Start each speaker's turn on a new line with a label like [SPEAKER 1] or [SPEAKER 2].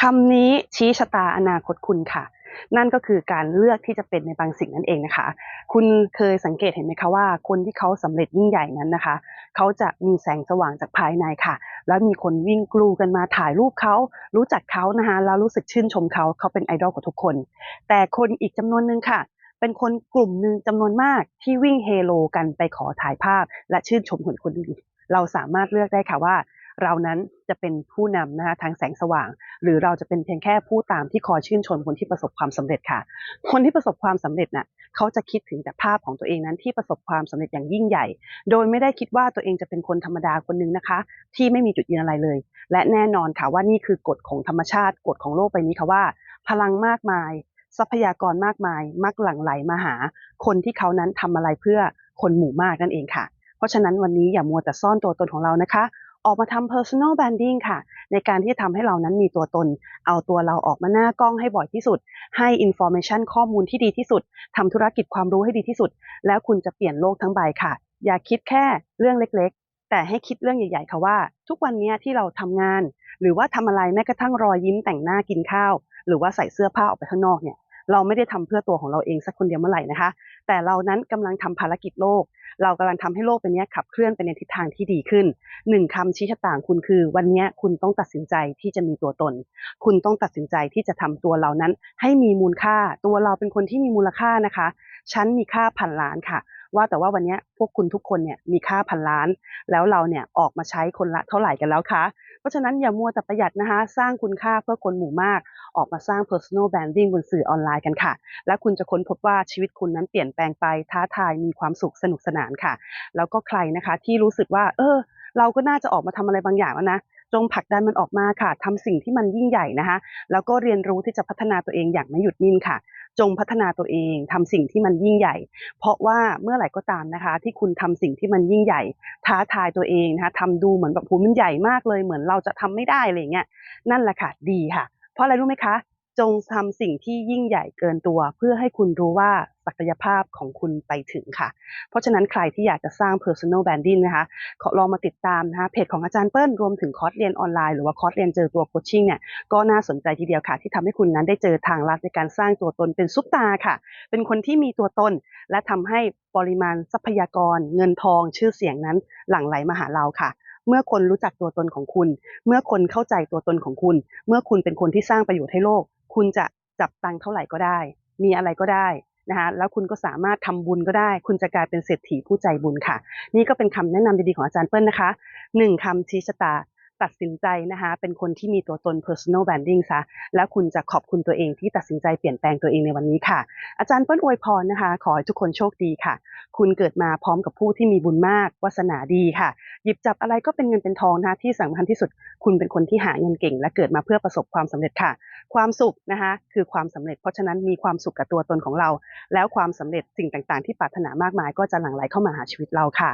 [SPEAKER 1] คำนี้ชี้ชะตาอนาคตคุณค่ะ นั่นก็คือการเลือกที่จะเป็นในบางสิ่งนั่นเองนะคะ คุณเคยสังเกตเห็นไหมคะว่า คนที่เขาสำเร็จยิ่งใหญ่นั้นนะคะ เขาจะมีแสงสว่างจากภายในค่ะ แล้วมีคนวิ่งกลูกันมาถ่ายรูปเขารู้จักเขานะคะแล้วรู้สึกชื่นชมเขาเขาเป็นไอดอลของทุกคน แต่คนอีกจำนวนหนึ่งค่ะ เป็นคนกลุ่มหนึ่งจำนวนมากที่วิ่งเฮโลกันไปขอถ่ายภาพ และชื่นชมคนคนอื่นเราสามารถเลือกได้ค่ะว่า เรานั้นจะเป็นผู้นำนะคะทางแสงสว่าง หรือเราจะเป็นเพียงแค่ผู้ตามที่คอยชื่นชมคนที่ประสบความสำเร็จค่ะ คนที่ประสบความสำเร็จน่ะเขาจะคิดถึงแต่ภาพของตัวเองนั้นที่ประสบความสำเร็จอย่างยิ่งใหญ่ โดยไม่ได้คิดว่าตัวเองจะเป็นคนธรรมดาคนหนึ่งนะคะ ที่ไม่มีจุดยืนอะไรเลย และแน่นอนค่ะว่านี่คือกฎของธรรมชาติกฎของโลกใบนี้ค่ะว่า พลังมากมาย ทรัพยากรมากมาย มักหลั่งไหลมาหา คนที่เขานั้นทำอะไรเพื่อคนหมู่มากนั่นเองค่ะ เพราะฉะนั้นวันนี้อย่ามัวแต่ซ่อนตัวตนของเรานะคะ ออกมาทำ personal branding ค่ะ ในการที่จะทำให้เรานั้นมีตัวตน เอาตัวเราออกมาหน้ากล้องให้บ่อยที่สุด ให้ information ข้อมูลที่ดีที่สุดทำธุรกิจความรู้ให้ดีที่สุด แล้วคุณจะเปลี่ยนโลกทั้งใบค่ะ อย่าคิดแค่เรื่องเล็กๆ แต่ให้คิดเรื่องใหญ่ๆ ค่ะว่า ทุกวันนี้ที่เราทำงาน หรือว่าทำอะไรแม้กระทั่งรอยยิ้มแต่งหน้ากินข้าว หรือว่าใส่เสื้อผ้าออกไปข้างนอกเนี่ยเราไม่ได้ทำเพื่อตัวของเราเองสักคนเดียวเมื่อไหร่นะคะ แต่เรานั้นกำลังทำภารกิจโลก เรากำลังทำให้โลกเป็นนี้ขับเคลื่อนไปในทิศทางที่ดีขึ้นหนึ่งคำชี้ชะตางคุณคือ วันนี้คุณต้องตัดสินใจที่จะมีตัวตน คุณต้องตัดสินใจที่จะทำตัวเรานั้น ให้มีมูลค่าตัวเราเป็นคนที่มีมูลค่านะคะฉันมีค่าพันล้านค่ะ ว่าแต่ว่าวันนี้พวกคุณทุกคนเนี่ยมีค่าพันล้าน แล้วเราเนี่ยออกมาใช้คนละเท่าไหร่กันแล้วคะเพราะฉะนั้นอย่ามัวแต่ประหยัดนะคะ สร้างคุณค่าเพื่อคนหมู่มาก ออกมาสร้าง personal branding บนสื่อออนไลน์กันค่ะ และคุณจะค้นพบว่าชีวิตคุณนั้นเปลี่ยนแปลงไปท้าทายมีความสุขสนุกสนานค่ะ แล้วก็ใครนะคะที่รู้สึกว่า เออ เราก็น่าจะออกมาทำอะไรบางอย่างแล้วนะจงผลักดันมันออกมาค่ะทำสิ่งที่มันยิ่งใหญ่นะคะ แล้วก็เรียนรู้ที่จะพัฒนาตัวเองอย่างไม่หยุดนิ่งค่ะ จงพัฒนาตัวเองทำสิ่งที่มันยิ่งใหญ่ เพราะว่าเมื่อไหร่ก็ตามนะคะ ที่คุณทำสิ่งที่มันยิ่งใหญ่ ท้าทายตัวเองนะคะทำดูเหมือนแบบโหมันใหญ่มากเลยเหมือนเราจะทำไม่ได้อะไรเงี้ยนั่นแหละค่ะดีค่ะ เพราะอะไรรู้ไหมคะ จงทำสิ่งที่ยิ่งใหญ่เกินตัว เพื่อให้คุณรู้ว่า ศักยภาพของคุณไปถึงค่ะ เพราะฉะนั้นใครที่อยากจะสร้าง personal branding นะคะขอลองมาติดตามนะคะเพจของอาจารย์เปิ้ลรวมถึงคอร์สเรียนออนไลน์หรือว่าคอร์สเรียนเจอตัวโคชชิ่งเนี่ยก็น่าสนใจทีเดียวค่ะ ที่ทำให้คุณนั้นได้เจอทางลัดในการสร้างตัวตนเป็นซุปตาค่ะ เป็นคนที่มีตัวตน และทำให้ปริมาณทรัพยากร เงินทอง ชื่อเสียงนั้นหลั่งไหลมาหาเราค่ะเมื่อคนรู้จักตัวตนของคุณ เมื่อคนเข้าใจตัวตนของคุณ เมื่อคุณเป็นคนที่สร้างประโยชน์ให้โลก คุณจะจับตังค์เท่าไหร่ก็ได้ มีอะไรก็ได้ นะคะแล้วคุณก็สามารถทำบุญก็ได้ คุณจะกลายเป็นเศรษฐีผู้ใจบุญค่ะ นี่ก็เป็นคำแนะนำดีๆของอาจารย์เปิ้ลนะคะหนึ่งคำชี้ชะตา ตัดสินใจนะคะเป็นคนที่มีตัวตน personal branding ซะแล้วคุณจะขอบคุณตัวเองที่ตัดสินใจเปลี่ยนแปลงตัวเองในวันนี้ค่ะ อาจารย์เปิ้ลอวยพรนะคะ ขอให้ทุกคนโชคดีค่ะ คุณเกิดมาพร้อมกับผู้ที่มีบุญมากวาสนาดีค่ะ หยิบจับอะไรก็เป็นเงินเป็นทองนะคะที่สำคัญที่สุดคุณเป็นคนที่หาเงินเก่ง และเกิดมาเพื่อประสบความสำเร็จค่ะ ความสุขนะคะคือความสำเร็จ เพราะฉะนั้นมีความสุขกับตัวตนของเรา แล้วความสำเร็จสิ่งต่างๆ ที่ปรารถนามากมายก็จะหลั่งไหลเข้ามาหาชีวิตเราค่ะ